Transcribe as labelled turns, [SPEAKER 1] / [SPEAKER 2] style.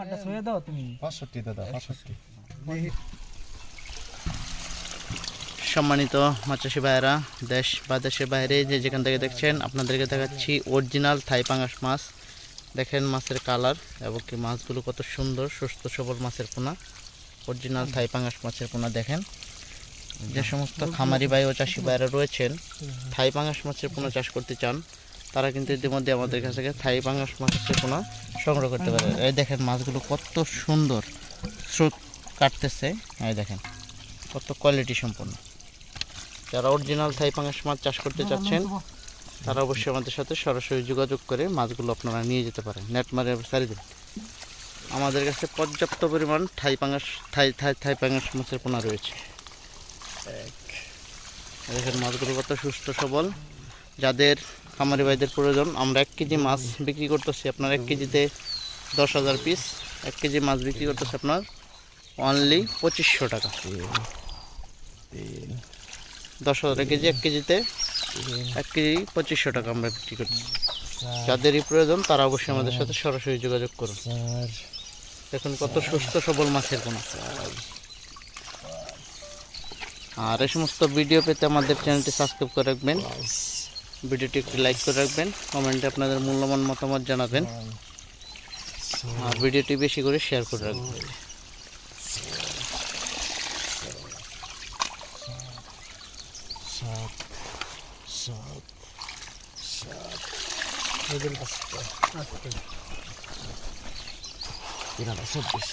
[SPEAKER 1] আমারটা ছুঁয়ে দাও তুমি।
[SPEAKER 2] পাঁচষট্টি দাদা পাঁচষট্টি।
[SPEAKER 3] সম্মানিত মাছাশি ভাইয়েরা দেশ বা দেশের বাইরে যে যেখান থেকে দেখছেন আপনাদেরকে দেখাচ্ছি অরিজিনাল থাই পাঙ্গাস মাছ। দেখেন মাছের কালার এবং কি মাছগুলো কত সুন্দর সুস্থ সবল মাছের পোনা। অরিজিনাল থাই পাঙ্গাস মাছের পোনা দেখেন। যে সমস্ত খামারি ভাই ও চাষি ভাইরা রয়েছেন থাই পাঙ্গাস মাছের পোনা চাষ করতে চান তারা কিন্তু ইতিমধ্যে আমাদের কাছ থেকে থাই পাঙ্গাস মাছের পোনা সংগ্রহ করতে পারে। এই দেখেন মাছগুলো কত সুন্দর স্রোত কাটতেছে। এই দেখেন কত কোয়ালিটি সম্পন্ন। যারা অরিজিনাল থাই পাঙ্গাস মাছ চাষ করতে চাচ্ছেন তারা অবশ্যই আমাদের সাথে সরাসরি যোগাযোগ করে মাছগুলো আপনারা নিয়ে যেতে পারেন। নেট মারে সারি দিন। আমাদের কাছে পর্যাপ্ত পরিমাণ থাই পাঙ্গাস থাই থাই থাই পাঙ্গাস মাছের পোনা রয়েছে। দেখেন মাছগুলো কত সুস্থ সবল। যাদের খামারি ভাইদের প্রয়োজন। আমরা এক কেজি মাছ বিক্রি করতেছি। আপনার এক কেজিতে দশ হাজার পিস এক কেজি মাছ বিক্রি করতেছি আপনার অনলি পঁচিশশো টাকা। দশ হাজার কেজি, এক কেজিতে এক কেজি পঁচিশশো টাকা আমরা বিক্রি করছি যাদেরই প্রয়োজন, তারা অবশ্যই আমাদের সাথে সরাসরি যোগাযোগ করুন। দেখুন কত সুস্থ, সবল মাছের পোনা আর এই সমস্ত ভিডিও পেতে আমাদের চ্যানেলটি সাবস্ক্রাইব করে রাখবেন। ভিডিওটি একটি লাইক করে রাখবেন, কমেন্টে আপনাদের মূল্যবান মতামত জানাবেন। আর ভিডিওটি বেশি করে শেয়ার করে রাখবেন।
[SPEAKER 2] সাত চব্বিশ